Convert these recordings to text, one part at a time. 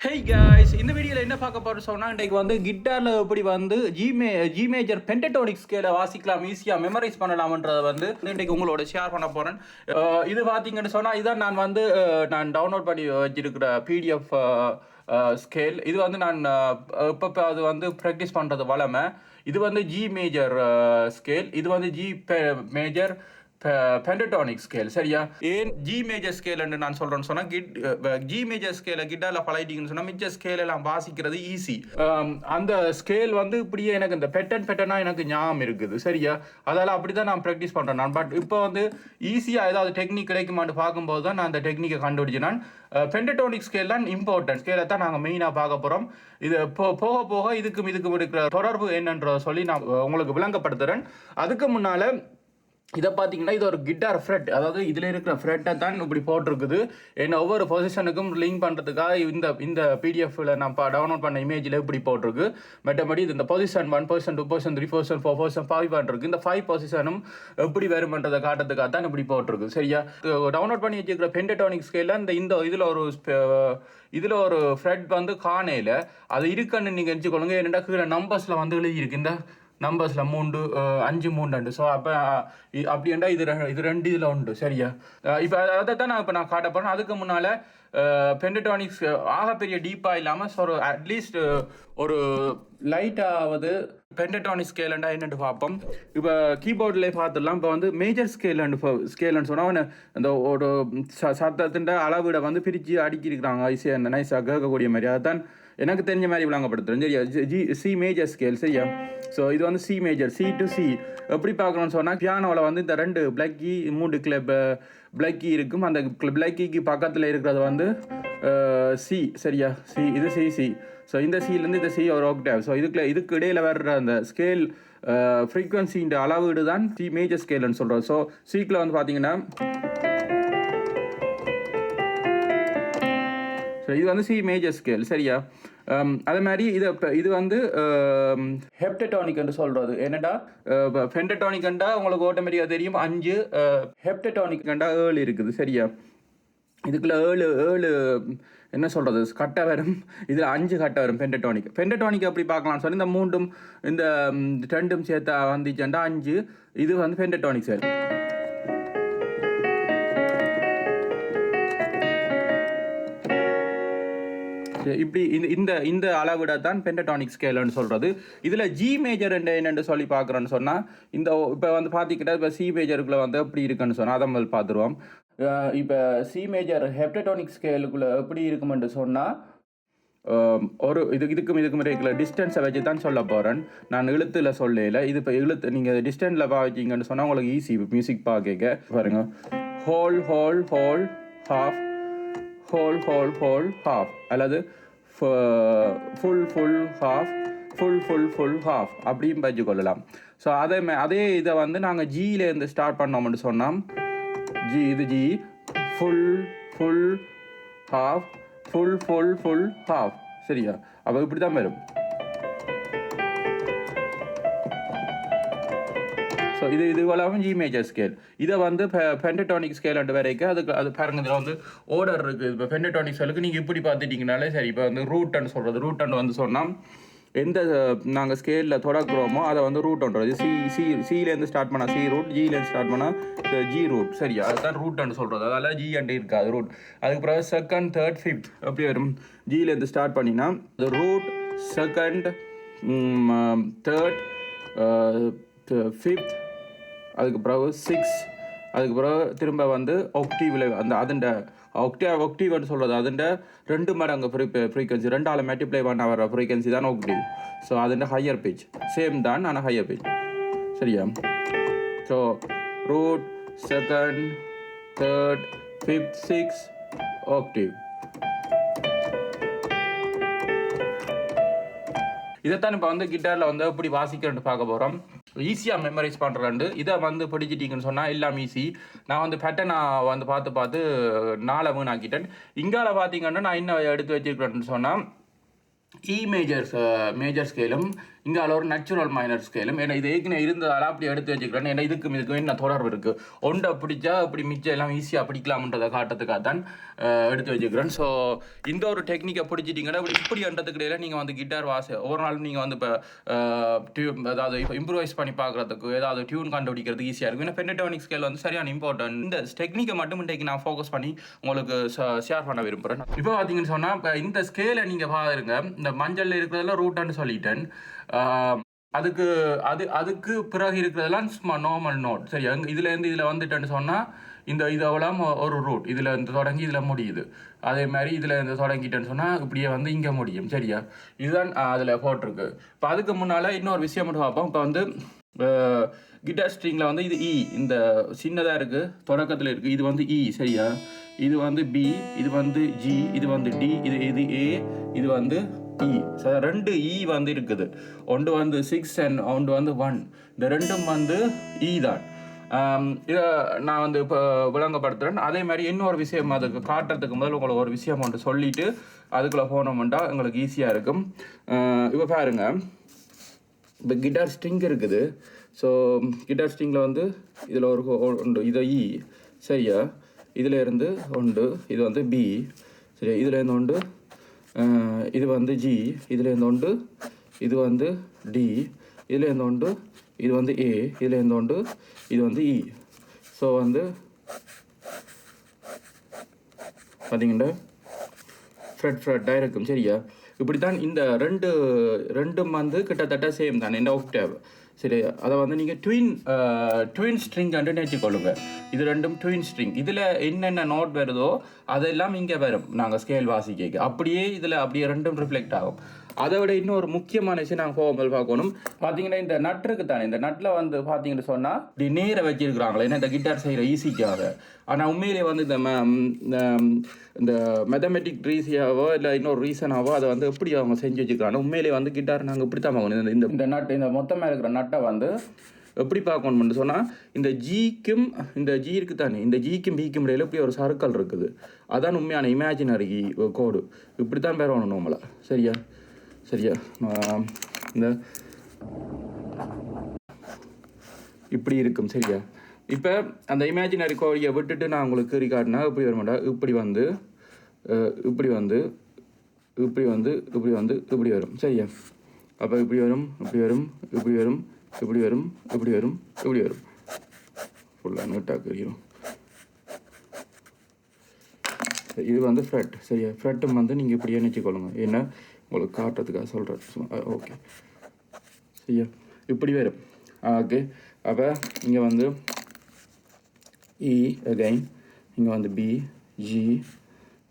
Hey guys இந்த வீடியோவில் என்ன பார்க்க போகிறோம் சொன்னால் இன்றைக்கு வந்து கிட்டாரில் எப்படி வந்து ஜிமே ஜி மேஜர் பென்டடோனிக் ஸ்கேலை வாசிக்கலாம் ஈஸியாக மெமரைஸ் பண்ணலாம்ன்றதை வந்து இன்றைக்கு உங்களோட ஷேர் பண்ண போகிறேன் இது பார்த்தீங்கன்னு சொன்னால் இதான் நான் வந்து நான் டவுன்லோட் பண்ணி வச்சிருக்கிற பிடிஎஃப் ஸ்கேல் இது வந்து நான் இப்போ அது வந்து ப்ராக்டிஸ் பண்ணுறது வளமை. இது வந்து ஜி மேஜர் ஸ்கேல் இது வந்து ஜி மேஜர் பென்டடானிக் ஸ்கேல் சரியா? ஏன் ஜி மேஜர் ஸ்கேல்னு நான் சொல்றேன்னு சொன்னா கிட் ஜி மேஜர் ஸ்கேல கிட்டால பழகிட்டீங்கன்னு சொன்னா மிச்ச ஸ்கேல் எல்லாம் வாசிக்கிறது ஈஸி அந்த ஸ்கேல் வந்து இப்படியே எனக்கு இந்த பெட்டன் பெட்டனா எனக்கு ஞாபகம் இருக்குது. சரியா? அதால அப்படிதான் நான் ப்ராக்டிஸ் பண்றேன் நான். பட் இப்போ வந்து ஈஸியா ஏதாவது டெக்னிக் கிடைக்குமான்னு பார்க்கும்போது தான் நான் அந்த டெக்னிக்கை கண்டுபிடிச்சேன் நான். பென்டடோனிக் ஸ்கேல் தான் இம்பார்ட்டன்ட் ஸ்கேலை தான் நாங்கள் மெயினாக பார்க்க போகிறோம் இது போ- போக போக இதுக்கும் இதுக்கும் இருக்கிற தொடர்பு என்னன்ற சொல்லி நான் உங்களுக்கு விளங்கப்படுத்துகிறேன் அதுக்கு முன்னால் இதை பார்த்தீங்கன்னா இது ஒரு கிட்டார் ஃப்ரெட் அதாவது இதில் இருக்கிற ஃப்ரெட்டை தான் இப்படி போட்டிருக்குது. என்ன ஒவ்வொரு பொசிஷனுக்கும் லிங்க் பண்ணுறதுக்காக இந்த இந்த பிடிஎஃபில் நான் டவுன்லோட் பண்ண இமேஜில் இப்படி போட்டிருக்கு. மற்றபடி இது இந்த position one position two position three position four position five பண்ணிருக்கு இந்த ஃபைவ் பொசிஷனும் எப்படி வருமன்றதை காட்டுறதுக்காக தான் இப்படி போட்டிருக்கு. சரியா? டவுன்லோட் பண்ணி வச்சிருக்கிற பென்டடானிக் ஸ்கேலில் இந்த இந்த இதில் ஒரு இதில் ஒரு ஃப்ரெட் வந்து காணையில். அது இருக்குன்னு நீங்கள் நினச்சிக்கொள்ளுங்க. என்னடா கீழே நம்பர்ஸில் வந்து எழுதியிருக்கு இந்த நம்பர்ஸில் மூண்டு அஞ்சு மூண்டு ஸோ அப்போ அப்படின்டா இது இது ரெண்டு இதில் உண்டு. சரியா? இப்போ அதை தான் நான் இப்போ நான் காட்ட போகிறேன் அதுக்கு முன்னால் பென்டடானிக்ஸ் ஆகப்பெரிய டீப்பாக இல்லாமல் ஸோ ஒரு அட்லீஸ்ட் ஒரு லைட்டாவது பென்டடானிக் ஸ்கேலண்டா என்னட்டு பார்ப்போம். இப்போ கீபோர்டில் பார்த்துடலாம். இப்போ வந்து மேஜர் ஸ்கேலண்டு ஸ்கேலன்னு சொன்னால் அந்த ஒரு ச சத்தத்தின் அளவிட வந்து பிரித்து அடுக்கியிருக்கிறாங்க. ஈஸியாக நைஸாக கேட்கக்கூடிய மாதிரி. அதுதான் எனக்கு தெரிஞ்ச மாதிரி விளங்கப்படுத்துறேன் சரியா? ஜி சி மேஜர் ஸ்கேல் சரியா? ஸோ இது வந்து C major C to C எப்படி பார்க்கணும்னு சொன்னால் பியானோவில் வந்து இந்த ரெண்டு பிளக்கி மூணு கிளப் பிளக்கி இருக்கும். அந்த பிளக்கிக்கு பக்கத்தில் இருக்கிறது வந்து சி சரியா? சி இது சி சி ஸோ இந்த சிலேருந்து இந்த சி ஒரு ஆக்டேவ் ஸோ இதுக்குள்ள இதுக்கு இடையில வர்ற அந்த ஸ்கேல் ஃப்ரீக்வன்சின்ற அளவீடு தான் சி மேஜர் ஸ்கேல்னு சொல்கிறோம் ஸோ சீக்கில் வந்து பார்த்தீங்கன்னா ஸோ இது வந்து சி மேஜர் ஸ்கேல் சரியா? Um, அதே மாதிரி இது இது வந்து ஹெப்டடானிக் என்று சொல்கிறது என்னடா? ஃபென்டடானிக் கண்டா உங்களுக்கு ஆட்டோமேட்டிக்காக தெரியும். அஞ்சு ஹெப்டடானிக் கண்டா ஏழு இருக்குது சரியா? இதுக்குள்ள ஏழு ஏழு என்ன சொல்கிறது கட்டை வரும். இதில் அஞ்சு கட்டை வரும் பென்டடானிக் பென்டடானிக் அப்படி பார்க்கலாம் சொல்லி இந்த மூண்டும் இந்த ம், ரெண்டும் சேர்த்தா வந்துச்சுண்டா அஞ்சு இது வந்து பென்டடானிக் சார் இப்படி இந்த இந்த இந்த அளவிட தான் பென்டடானிக் ஸ்கேல்னு சொல்கிறது இதில் ஜி மேஜர் என்னென்னு சொல்லி பார்க்குறேன்னு சொன்னால் இந்த இப்போ வந்து பார்த்திக்கிட்டா இப்போ சி மேஜருக்குள்ளே வந்து எப்படி இருக்குன்னு சொன்னால் அதை முதல் பார்த்துருவோம். இப்போ சி மேஜர் ஹெப்டடானிக் ஸ்கேலுக்குள்ளே எப்படி இருக்குமென்று சொன்னால் ஒரு இது இதுக்கும் இதுக்கும் இருக்கிற டிஸ்டன்ஸை வச்சு தான் சொல்ல போகிறேன் நான் எழுத்துல சொல்லல. இது இப்போ எழுத்து நீங்கள் டிஸ்டன்ஸில் பாவிச்சிங்கன்னு சொன்னால் உங்களுக்கு ஈஸி மியூசிக் பார்க்க பாருங்க. Whole whole whole half whole whole whole half அல்லது full full half full full full half அப்படியும் பச்சு கொள்ளலாம் ஸோ அதே மா- அதே இதை வந்து நாங்கள் ஜியிலேருந்து ஸ்டார்ட் பண்ணோம்னு சொன்னோம். ஜி இது G full full half full full full half சரியா? அப்போ இப்படி தான் வரும். ஸோ இது இது இவ்வளவும் ஜி மேஜர் ஸ்கேல் இதை வந்து பென்டடானிக் ஸ்கேல் அண்டு வரைக்கும் அதுக்கு அது பாருங்க இதில் வந்து ஓர்டர் இருக்குது இப்போ பென்டடானிக் ஸ்கேலுக்கு நீங்கள் இப்படி பார்த்துட்டீங்கனாலே சரி. இப்போ வந்து ரூட்னு சொல்கிறது ரூட்னு வந்து சொன்னால் எந்த நாங்கள் ஸ்கேலில் தொடக்குறோமோ அதை வந்து ரூட்ன்றது சி சி சிலேருந்து ஸ்டார்ட் பண்ணால் சி ரூட் ஜிலேருந்து ஸ்டார்ட் பண்ணால் ஜி ரூட் சரியா? அதுதான் ரூட்னு சொல்கிறது அதால் ஜி அண்டு இருக்காது ரூட் அதுக்கு பிறகு செகண்ட் தேர்ட் ஃபிஃப்த் அப்படி வரும். ஜிலேருந்து ஸ்டார்ட் பண்ணினா இந்த ரூட் செகண்ட் தேர்ட் ஃபிஃப்த் அதுக்கு பிறகு சிக்ஸ் அதுக்கு பிறகு திரும்ப வந்து ஒக்டிவில் அந்த அதுண்ட ஒக்டிவ் ஒக்டிவ்னு சொல்கிறது அதுண்ட ரெண்டு மடங்கு ஃப்ரீ ஃப்ரீக்வன்சி ரெண்டால் மல்டிப்ளை பண்ண வர ஃப்ரீக்வன்சி தான் ஒக்டிவ் ஸோ அதுண்ட ஹையர் பிச் சேம் தான் ஆனால் ஹையர் பிச் சரியா? So root second third fifth six octave இதைத்தான் இப்போ வந்து கிட்டாரில் வந்து எப்படி வாசிக்கிறேன்னு பார்க்க போகிறோம் ஈஸியாக மெமரைஸ் பண்ணுறாண்டு இதை வந்து படிச்சிட்டிங்கன்னு சொன்னால் எல்லாம் ஈஸி நான் வந்து பேட்டர்னை வந்து பார்த்து பார்த்து நாளை வீணாக்கிட்டேன். இங்கால பார்த்தீங்கன்னா நான் இன்னும் எடுத்து வச்சிருக்கிறேன்னு சொன்னால் இ மேஜர்ஸ் மேஜர் ஸ்கேலும் இங்கே ஒரு நேச்சுரல் மைனர் ஸ்கேலும் ஏன்னா இது ஏற்கனவே இருந்ததால் அப்படி எடுத்து வச்சுக்கிறேன் ஏன்னா இதுக்கும் இதுக்கும் என்ன தொடர்பு இருக்குது ஒன்றை பிடிச்சா அப்படி மிச்சம் எல்லாம் ஈஸியாக பிடிக்கலாம்ன்றதை காட்டுறதுக்காக தான் எடுத்து வச்சுக்கிறேன். ஸோ இந்த ஒரு டெக்னிக்கை பிடிச்சிட்டிங்கன்னா இப்படி இப்படின்றதுக்கு இடையில நீங்கள் வந்து கிட்டார் வாசி ஒவ்வொரு நாள் நீங்கள் வந்து இப்போ டியூன் அதாவது இப்போ இம்ப்ரூவைஸ் பண்ணி பார்க்குறதுக்கு ஏதாவது டியூன் கண்டுபிடிக்கிறதுக்கு ஈஸியாக இருக்கும். ஏன்னா பென்டோனிக் ஸ்கேல் வந்து சரியான இம்பார்ட்டன்ட் இந்த டெக்னிக்கை மட்டும் இன்றைக்கு நான் ஃபோக்கஸ் பண்ணி உங்களுக்கு ஷேர் பண்ண விரும்புகிறேன் இப்போ பார்த்தீங்கன்னு சொன்னால் இப்போ இந்த ஸ்கேலை நீங்கள் பாருங்க. இந்த மஞ்சளில் இருக்கிறதெல்லாம் ரூட்டான்னு சொல்லிட்டேன். அதுக்கு அது அதுக்கு பிறகு இருக்கிறதெல்லாம் சும்மா நார்மல் நோட் சரி அங்கே இதுலேருந்து இதில் வந்துட்டேன்னு சொன்னால் இந்த இதெல்லாம் ஒரு ரூட் இதில் இருந்து தொடங்கி இதில் முடியுது. அதே மாதிரி இதில் இருந்து தொடங்கிட்டேன்னு சொன்னால் இப்படியே வந்து இங்கே முடியும். சரியா? இதுதான் அதில் போட்டிருக்கு. இப்போ அதுக்கு முன்னால் இன்னொரு விஷயம் மட்டும் பார்ப்போம். இப்போ வந்து கிட்டார் ஸ்ட்ரிங்கில் வந்து இது இ இந்த சின்னதாக இருக்குது தொடக்கத்தில் இருக்குது இது வந்து இ சரியா? இது வந்து பி இது வந்து ஜி இது வந்து டி இது இது ஏ இது வந்து E. இ ரெண்டு இ வந்து இருக்குது. ஒன்று வந்து சிக்ஸ் அண்ட் ஒன்று வந்து ஒன் இந்த ரெண்டும் வந்து இ தான். இதை நான் வந்து இப்போ விளங்கப்படுத்துகிறேன் அதே மாதிரி இன்னொரு விஷயம் அதுக்கு காட்டுறதுக்கு முதல் உங்களை ஒரு விஷயம் ஒன்று சொல்லிட்டு அதுக்குள்ளே போனோம்னா எங்களுக்கு ஈஸியாக இருக்கும். இப்போ பாருங்க. இப்போ கிட்டார் ஸ்ட்ரிங் இருக்குது. ஸோ கிட்டார் ஸ்ட்ரிங்கில் வந்து இதில் ஒரு உண்டு இது இ சரியா? இதிலேருந்து ஒன்று. இது வந்து பி சரியா? இதுலேருந்து ஒன்று. உண்டு இது வந்து ஜி இதில் இருந்து உண்டு இது வந்து டி இதில் இருந்து உண்டு இது வந்து ஏ இதில் உண்டு இது வந்து e. இ ஸோ வந்து பார்த்தீங்கன்னா ஃப்ரெட் ஃப்ரெட்டாக இருக்கும் சரியா? இப்படி தான் இந்த ரெண்டு ரெண்டும் வந்து கிட்டத்தட்ட சேம் தான் இந்த ஆக்டேவ் சரி அதை வந்து நீங்கள் ட்வின் ட்வின் ஸ்ட்ரிங் கண்டு நினச்சிக்கொள்ளுங்க இது ரெண்டும் ட்வின் ஸ்ட்ரிங் இதில் என்னென்ன நோட் வருதோ அதெல்லாம் இங்கே வரும். நாங்கள் ஸ்கேல் வாசிக்க அப்படியே இதில் அப்படியே ரெண்டும் ரிஃப்ளெக்ட் ஆகும். அதை விட இன்னொரு முக்கியமான விஷயம் நாங்கள் போகும்போது பார்க்கணும். பார்த்தீங்கன்னா இந்த நட் இருக்கு தானே இந்த நட்டில் வந்து பார்த்தீங்கன்னு சொன்னால் இப்படி நேர வச்சிருக்கிறாங்களே ஏன்னா இந்த கிட்டார் செய்கிற ஈஸிக்காக ஆனால் உண்மையிலே வந்து இந்த இந்த, மெத்தமெட்டிக் ரீசியாவோ இல்லை இன்னொரு ரீசனாவோ அதை வந்து எப்படி அவங்க செஞ்சு வச்சுக்கிறாங்க உண்மையிலே வந்து கிட்டார் நாங்கள் இப்படி தான் பார்க்கணும். இந்த- இந்த நட் இந்த மொத்தமாக இருக்கிற நட்டை வந்து எப்படி பார்க்கணும்னு சொன்னால் இந்த ஜிக்கும் இந்த ஜி இருக்கு தானே இந்த ஜிக்கும் பிக்கும் இடையில இப்படி ஒரு சர்க்கிள் இருக்குது. அதான் உண்மையான இமேஜினரி கோடு இப்படி தான் பெறணும் நம்மளை. சரியா? சரியா? இந்த இப்படி இருக்கும் சரியா? இப்போ அந்த இமேஜினரி கோழியை விட்டுட்டு நான் உங்களுக்கு ரிகார்ட்னா இப்படி வரமாட்டா இப்படி வந்து இப்படி வந்து இப்படி வந்து இப்படி வந்து இப்படி வரும் சரியா? அப்போ இப்படி வரும் இப்படி வரும் இப்படி வரும் இப்படி வரும் இப்படி வரும் இப்படி வரும். ஃபுல்லாக நீட்டாக கறியும் இது வந்து ஃப்ரெட் சரியா? ஃப்ரெட்டும் வந்து நீங்கள் இப்படியே நினச்சிக்கொள்ளுங்க ஏன்னா உங்களுக்கு காட்டுறதுக்காக சொல்கிறேன் ஓகே சரியா இப்படி வரும் ஓகே அப்போ இங்கே வந்து e இ அகைன் இங்கே வந்து பி ஜி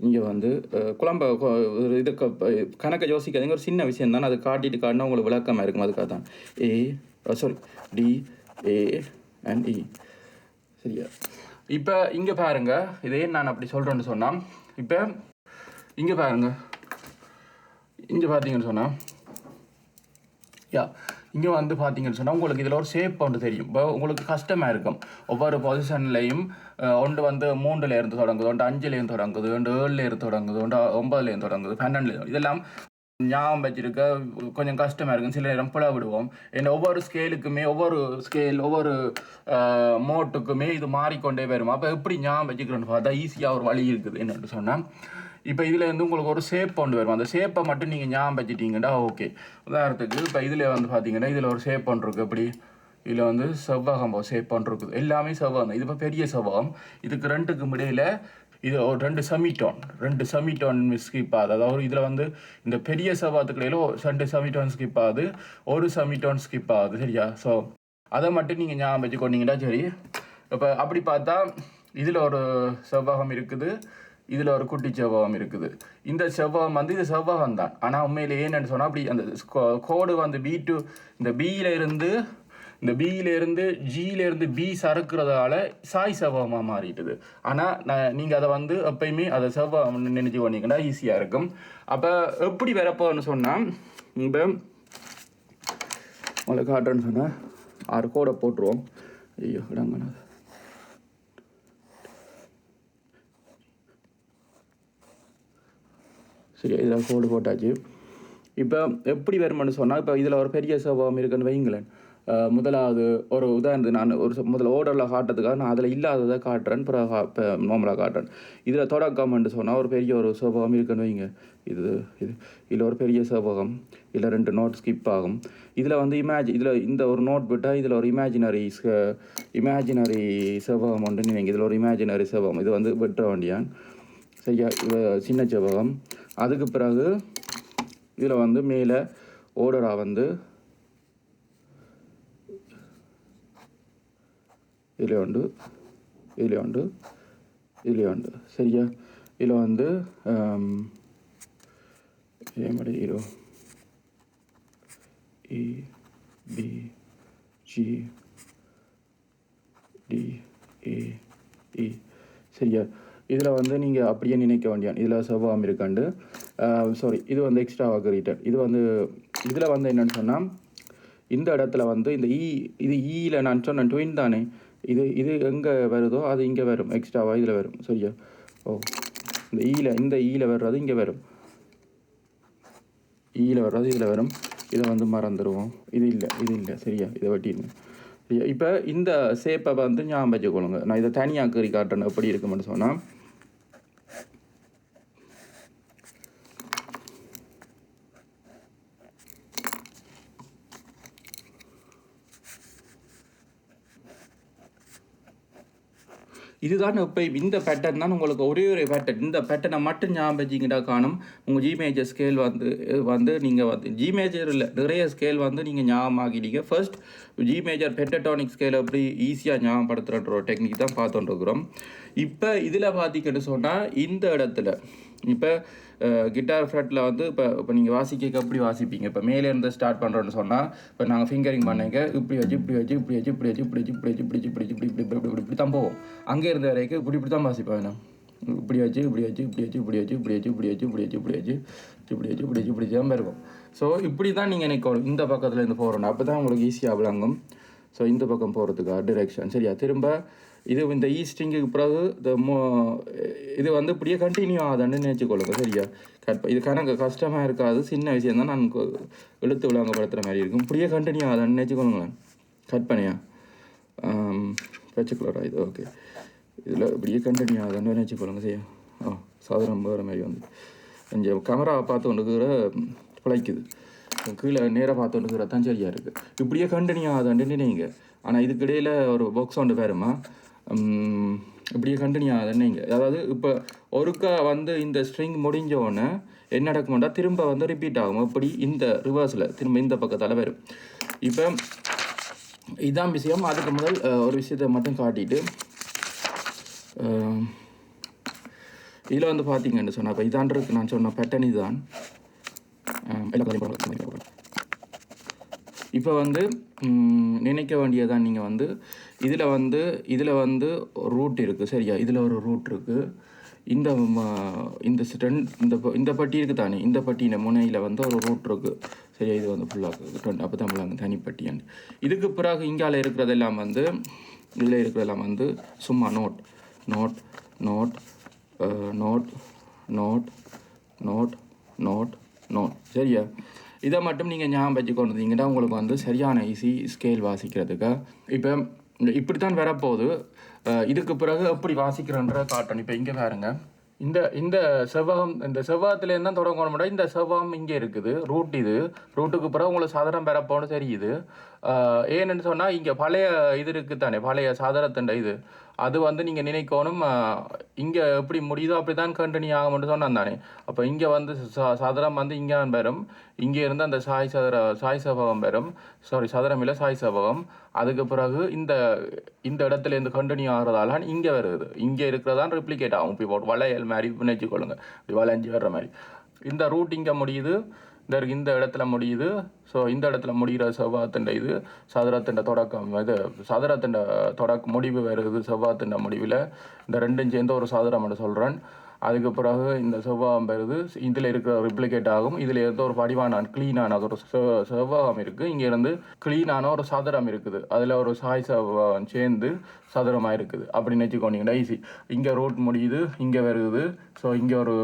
இங்கே வந்து குழம்ப ஒரு இது கணக்கை யோசிக்காதீங்க. ஒரு சின்ன விஷயம் தானே. அது காட்டிட்டு காட்டினா உங்களுக்கு விளக்கமாக இருக்கும். அதுக்காக தான். A sorry D A and E சரியா? இப்போ இங்கே பாருங்கள் இதே நான் அப்படி சொல்கிறேன்னு சொன்னால் இப்போ இங்கே பாருங்க. இங்கே பார்த்தீங்கன்னு சொன்னால் யா இங்கே வந்து பார்த்தீங்கன்னு சொன்னால் உங்களுக்கு இதில் ஒரு ஷேப் ஒன்று தெரியும். இப்போ உங்களுக்கு கஷ்டமாக இருக்கும். ஒவ்வொரு பொசிஷன்லையும் ஒன்று வந்து மூன்றுல இருந்து தொடங்குது ஒன்று அஞ்சுலேருந்து தொடங்குது ஒன்று ஏழுலேருந்து தொடங்குது ஒன்று ஒன்பதுலேருந்து தொடங்குது பன்னெண்டுலேருந்து இதெல்லாம் ஞாபகம் வச்சிருக்க கொஞ்சம் கஷ்டமாக இருக்கும். சில நேரம் புல விடுவோம். ஏன்னா ஒவ்வொரு ஸ்கேலுக்குமே ஒவ்வொரு ஸ்கேல் ஒவ்வொரு மோட்டுக்குமே இது மாறிக்கொண்டே வரும்? அப்போ எப்படி ஞாபகம் வச்சுக்கிறோன்னு பார்த்தா ஈஸியாக ஒரு வழி இருக்குது. என்னென்னு சொன்னால் இப்போ இதில் இருந்து உங்களுக்கு ஒரு ஷேப் கொண்டு வரும். அந்த ஷேப்பை மட்டும் நீங்கள் ஞாபகம் வச்சுட்டீங்கன்னா ஓகே உதாரணத்துக்கு இப்போ இதில் வந்து பார்த்தீங்கன்னா இதில் ஒரு ஷேப் ஒன்று இருக்குது எப்படி? இதில் வந்து செவ்வகம் ஷேப் ஒன்று இருக்குது. எல்லாமே செவ்வகம் தான். இது இப்போ பெரிய செவ்வகம். இதுக்கு ரெண்டுக்கும் இடையில இது ஒரு ரெண்டு செமிட்டோன் ரெண்டு செமிட்டோன் ஸ்கிப் ஆகுது. அதாவது இதில் வந்து இந்த பெரிய செவ்வாத்துக்கிடையில ஒரு ரெண்டு செமிட்டோன் ஸ்கிப் ஆகுது. ஒரு செமிட்டோன் ஸ்கிப் ஆகுது. சரியா? ஸோ அதை மட்டும் நீங்கள் ஞாபகம் வச்சுக்கொண்டீங்கன்னா சரி. இப்போ அப்படி பார்த்தா இதில் ஒரு செவ்வகம் இருக்குது. இதில் ஒரு குட்டி செவ்வகம் இருக்குது. இந்த செவ்வகம் வந்து இது செவ்வகம் தான் ஆனால் உண்மையில் ஏன்னு சொன்னால் அப்படி அந்த கோடு வந்து பி டு இந்த பியிலிருந்து இந்த பியிலேருந்து ஜியிலேருந்து பி சறுக்கிறதால சாய் செவ்வகமாக மாறிட்டுது. ஆனால் நான் நீங்கள் அதை வந்து எப்பயுமே அதை செவ்வகம் நினைச்சு பண்ணிங்கன்னா ஈஸியாக இருக்கும். அப்போ எப்படி வரப்போன்னு சொன்னால் இந்த உங்களுக்கு காட்டுறேன்னு சொன்னால் ஆறு கோடை போட்டுருவோம். ஐயோ இடங்கண்ணா சரி இதில் கோடு போட்டாச்சு. இப்போ எப்படி வருமானு சொன்னால் இப்போ இதில் ஒரு பெரிய செவ்வகம் இருக்குன்னு வைங்களேன் முதலாவது ஒரு உதாரணத்துக்கு நான் ஒரு முதல்ல ஓடரில் காட்டுறதுக்காக நான் அதில் இல்லாததை காட்டுறேன் பிறகு இப்போ நார்மலாக காட்டுறேன். இதில் தொடக்கம்னு சொன்னால் ஒரு பெரிய ஒரு செவ்வகம் இருக்குன்னு வைங்க இது இது இதில் ஒரு பெரிய செவ்வகம் இல்லை ரெண்டு நோட் ஸ்கிப் ஆகும். இதில் வந்து இமேஜ் இதில் இந்த ஒரு நோட் விட்டால் இதில் ஒரு இமேஜினரி இமேஜினரி செவ்வகம் ஒன்று நீங்கள் இதில் ஒரு இமேஜினரி செவ்வகம் இது வந்து வெட்டுற வேண்டியான். சரியா? இது சின்ன செவ்வகம் அதுக்கு பிறகு இதில் வந்து மேலே ஓர்டராக வந்து இதில் உண்டு இதில் உண்டு இதில் உண்டு சரியா? இதில் வந்து இதே மாதிரி இரு. E B G D A E. சரியா? இதில் வந்து நீங்கள் அப்படியே நினைக்க வேண்டியான் இதில் செவ்வாம் இருக்காண்டு சாரி இது வந்து எக்ஸ்ட்ராவாக ரிட்டர்ன் இது வந்து இதில் வந்து என்னன்னு சொன்னால் இந்த இடத்துல வந்து இந்த இ இது e ஈயில் நான் சொன்னேன் ட்வின் தானே. இது இது எங்கே வருதோ அது இங்கே வரும். எக்ஸ்ட்ராவாக இதில் வரும். சரியா? ஓ இந்த e ஈயில் இந்த ஈயில் வர்றது இங்கே வரும். ஈயில் வர்றது இதில் வரும். இதை வந்து மறந்துடுவோம் இது இல்லை இது இல்லை. சரியா? இதை வெட்டிடுங்க. சரியா? இப்போ இந்த சேப்பை வந்து ஞாபகம் வச்சுக்கொள்ளுங்க. நான் இதை தனியாக கறி காட்டுறேன். எப்படி இருக்குமென்னு சொன்னால் இதுதான் இப்போ இந்த பேட்டர்ன் தான் உங்களுக்கு ஒரே ஒரு பேட்டர்ன் இந்த பேட்டர்னை மட்டும் ஞாபகம் காணும். உங்கள் ஜிமேஜர் ஸ்கேல் வந்து வந்து நீங்கள் வந்து ஜிமேஜர் இல்லை நிறைய ஸ்கேல் வந்து நீங்கள் ஞாபகமாகிட்டீங்க. ஃபர்ஸ்ட் ஜிமேஜர் பெட்டடானிக் ஸ்கேல் எப்படி ஈஸியாக ஞாபகப்படுத்துகிற டெக்னிக் தான் பார்த்துட்டு இருக்கிறோம். இப்போ இதில் பார்த்தீங்கன்னு சொன்னால் இந்த இடத்துல இப்போ கிட்டார் ஃப்ரெட்டில் வந்து இப்போ இப்போ நீங்கள் வாசிக்க எப்படி வாசிப்பீங்க இப்போ மேலே இருந்து ஸ்டார்ட் பண்ணுறோன்னு சொன்னால் இப்போ நாங்கள் ஃபிங்கரிங் பண்ணிங்க இப்படி வச்சு இப்படி வச்சு இப்படி வச்சு இப்படி வச்சு இப்படி வச்சு இப்படி வச்சு இப்படி வச்சு இப்படி இப்படி இப்படி இப்படி இப்படி இப்படி தான் போவோம் அங்கே இருந்த வரைக்கும் இப்படி இப்படி தான் வாசிப்பேன் வேணும் இப்படி வச்சு இப்படி வச்சு இப்படி வச்சு இப்படி வச்சு இப்படி வச்சு இப்படி வச்சு இப்படி வச்சு இப்படி வச்சு இப்படி வச்சு இப்படி வச்சு இப்படி தான் இருக்கும் ஸோ இப்படி தான் நீங்கள் நிற்கணும் இந்த பக்கத்தில் இருந்து போகிறோம் அப்போ தான் உங்களுக்கு ஈஸியாக விளங்கும் ஸோ இந்த பக்கம் போகிறதுக்கு டிரெக்ஷன் சரியா திரும்ப இது இந்த ஈஸ்டிங்குக்கு பிறகு இந்த மோ இது வந்து இப்படியே கண்டினியூ ஆகுதுன்னு நினச்சிக்கொள்ளுங்க சரியா? கட் இது கணக்கு கஷ்டமாக இருக்காது சின்ன விஷயம் தான். நான் எழுத்து இழுத்து விளங்கப்படுத்துகிற மாதிரி இருக்கும். இப்படியே கண்டினியூ ஆகுதுன்னு நினச்சிக்கொள்ளுங்களேன் கட் பண்ணியா இது ஓகே இதில் இப்படியே கண்டினியூ ஆகுதுன்னு நினச்சிக்கொள்ளுங்க சரியா? ஆ சாதாரண வேறு மாதிரி வந்து. கொஞ்சம் கேமரா பார்த்து கொண்டுக்கிற பிழைக்குது. கீழே நேராக பார்த்து கொண்டுக்கிற தான் சரியாக இருக்குது இப்படியே கண்டினியூ ஆகுதுன்னு நீங்கள் ஆனால் இதுக்கிடையில் ஒரு பாக்ஸ் ஒன்று பேருமா இப்படியே கண்டினியூ ஆகுதுன்னு நீங்கள் அதாவது இப்போ ஒருக்கா வந்து இந்த ஸ்ட்ரிங் முடிஞ்ச உடனே என்ன நடக்குமெண்டா? திரும்ப வந்து ரிப்பீட் ஆகும். இப்படி இந்த ரிவர்ஸில் திரும்ப இந்த பக்கத்தால் வரும். இப்போ இதான் விஷயம். அதுக்கு முதல் ஒரு விஷயத்தை மட்டும் காட்டிட்டு இதில் வந்து பார்த்தீங்கன்னு சொன்னால் இப்போ இதான் இருக்கு. நான் சொன்ன பேட்டர்ன் இதுதான். இப்போ வந்து நினைக்க வேண்டியதான் நீங்கள் வந்து இதில் வந்து இதில் வந்து ரூட் இருக்குது சரியா? இதில் ஒரு ரூட் இருக்குது இந்த இந்த ஸ்டன் இந்த ப- இந்த பட்டி இருக்குது தானே? இந்த பட்டியின் முனையில் வந்து ஒரு ரூட் இருக்குது சரியா? இது வந்து ஃபுல்லாக அப்போ தான் ஃபுல்லாக தனிப்பட்டியாண்டு இதுக்கு பிறகு இங்கால இருக்கிறதெல்லாம் வந்து இதில் இருக்கிறதெல்லாம் வந்து சும்மா note note note note note note note note சரியா? இதை மட்டும் நீங்கள் ஞாபகம் வச்சு கொண்டு வந்தீங்கன்னா உங்களுக்கு வந்து சரியான ஈஸி ஸ்கேல் வாசிக்கிறதுக்கு. இப்போ இப்படித்தான் வரப்போகுது. இதுக்கு பிறகு எப்படி வாசிக்கிறன்ற காட்டணும் இப்போ இங்கே பாருங்க. இந்த இந்த செவ்வகம் இந்த செவ்வகத்துலேருந்து தான் தொடங்கணும் இந்த செவ்வகம் இங்கே இருக்குது. ரூட் இது. ரூட்டுக்கு பிறகு உங்களுக்கு சாதனம் பெறப்போன்னு தெரியுது. ஏன்னு சொன்னால் இங்கே பழைய இது இருக்குது தானே பழைய சாதனத்தின் இது. அது வந்து நீங்கள் நினைக்கணும் இங்கே எப்படி முடியுதோ அப்படி தான் கண்டினியூ ஆகும்னு சொன்னான் தானே. அப்போ இங்கே வந்து சதுரம் வந்து இங்கே பெறும் இங்கே இருந்து அந்த சாய் சதுர சாய் சபகம் பெறும் சாரி சதுரம் இல்லை சாய் சபகம் அதுக்கு பிறகு இந்த இந்த இடத்துல இருந்து கண்டினியூ ஆகிறதால இங்கே வருது. இங்கே இருக்கிறதான் ரிப்ளிகேட் ஆகும். இப்போ வளையல் மாதிரி நினச்சிக்கொள்ளுங்க. இப்படி வளைஞ்சு வர்ற மாதிரி. இந்த ரூட் இங்கே முடியுது. இந்த இந்த இடத்துல முடியுது. ஸோ இந்த இடத்துல முடிகிற செவ்வாத்தின் இது சதுரத்தின் தொடக்கம். இது சதுரத்தின் தொடக்க முடிவு வருது செவ்வாத்தின் முடிவில். இந்த ரெண்டும் சேர்ந்து ஒரு சதுரம்னு சொல்கிறேன் அதுக்கு பிறகு இந்த செவ்வாகம் வருது இதில் இருக்கிற ரிப்ளிகேட் ஆகும். இதில் இருந்து ஒரு வடிவான க்ளீனான ஒரு செவ்- செவ்வாகம் இருக்குது இங்கேருந்து க்ளீனான ஒரு சதுரம் இருக்குது. அதில் ஒரு சாய் செவ்வாகம் சேர்ந்து சதுரமாக இருக்குது. அப்படின்னு நினச்சிக்கோனீங்கன்னா ஈஸி இங்கே ரோட் முடியுது இங்கே வருது. ஸோ இங்கே ஒரு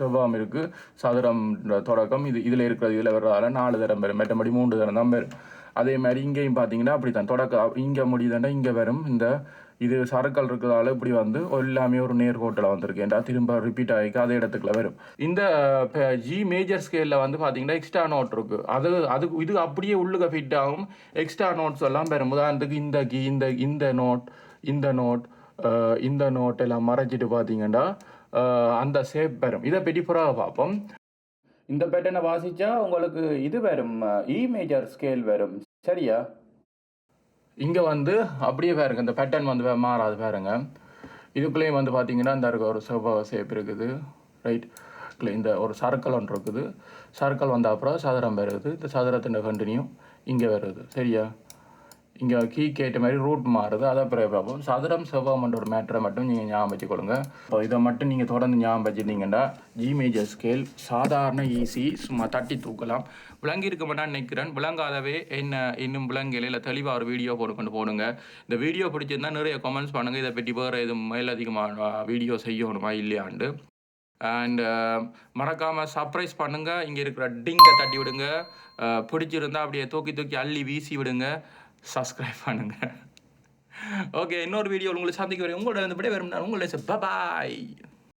செவ்வாம் இருக்குது சதுரம் தொடக்கம் இது இதில் இருக்கிறது இதில் வர்றதால நாலு தரம் வரும் மற்றபடி மூன்று தரம் தான் வரும் அதே மாதிரி இங்கேயும் பார்த்தீங்கன்னா அப்படி தான் தொடக்க இங்கே முடியுதுன்னா இங்கே வரும். இந்த இது சரக்கல் இருக்கிறதால இப்படி வந்து எல்லாமே ஒரு நேர்கோட்டில் வந்திருக்கேன்டா திரும்ப ரிப்பீட் ஆகிக்க அதே இடத்துக்குள்ள வரும். இந்த ஜி மேஜர் ஸ்கேலில் வந்து பார்த்தீங்கன்னா எக்ஸ்ட்ரா நோட் இருக்கு. அது அது இது அப்படியே உள்ளுக ஃபிட் ஆகும். எக்ஸ்ட்ரா நோட்ஸ் எல்லாம் பெறும். உதாரணத்துக்கு இந்த கி இந்த இந்த நோட் இந்த நோட் இந்த நோட்டெல்லாம் மறைஞ்சிட்டு மறைச்சிட்டு பார்த்தீங்கன்னா அந்த ஷேப் வரும். இதை பற்றி பார்ப்போம். இந்த பேட்டனை வாசித்தா உங்களுக்கு இது வரும். இ மேஜர் ஸ்கேல் வரும். சரியா? இங்கே வந்து அப்படியே பாருங்க. இந்த பேட்டர்ன் வந்து மாறாது பாருங்க. இதுக்குள்ளேயும் வந்து பார்த்தீங்கன்னா இந்த இருக்க ஒரு செவ்வாய் ஷேப் இருக்குது. ரைட் இல்லை இந்த ஒரு சர்க்கிள் ஒன்று இருக்குது. சர்க்கிள் வந்த அப்புறம் சதுரம் வருது. இந்த சதுரத்தின் கண்டினியூ இங்கே வருது. சரியா? இங்கே கீ கேட்ட மாதிரி ரூட் மாறுது. அதை பிறகு பார்ப்போம். சதுரம் செவ்வாய்ன்ற ஒரு மேட்டரை மட்டும் நீங்கள் ஞாபகம் வச்சுக்கொள்ளுங்க. இப்போ இதை மட்டும் நீங்கள் தொடர்ந்து ஞாபகம் வச்சுருந்தீங்கன்னா ஜி மேஜர் ஸ்கேல் சாதாரண ஈஸி சும்மா தட்டி தூக்கலாம். விளங்கி இருக்க மாட்டான்னு நினைக்கிறேன். விளங்காதவே என்ன இன்னும் விளங்கல இல்லை தெளிவாக ஒரு வீடியோ போட்டு கொண்டு போடுங்க. இந்த வீடியோ பிடிச்சிருந்தா நிறைய கமெண்ட்ஸ் பண்ணுங்கள் இதை பற்றி வேறு எதுவும் மேல் அதிகமாக வீடியோ செய்யணுமா இல்லையாண்டு அண்ட் மறக்காமல் சர்ப்ரைஸ் பண்ணுங்கள் இங்கே இருக்கிற டிங்கை தட்டி விடுங்க. பிடிச்சிருந்தா அப்படியே தூக்கி தூக்கி அள்ளி வீசி விடுங்க. சப்ஸ்கிரைப் பண்ணுங்கள் ஓகே இன்னொரு வீடியோ உங்களை சந்திக்க வரேன் உங்களோட வந்து விட விரும்பினா உங்களோட பாய்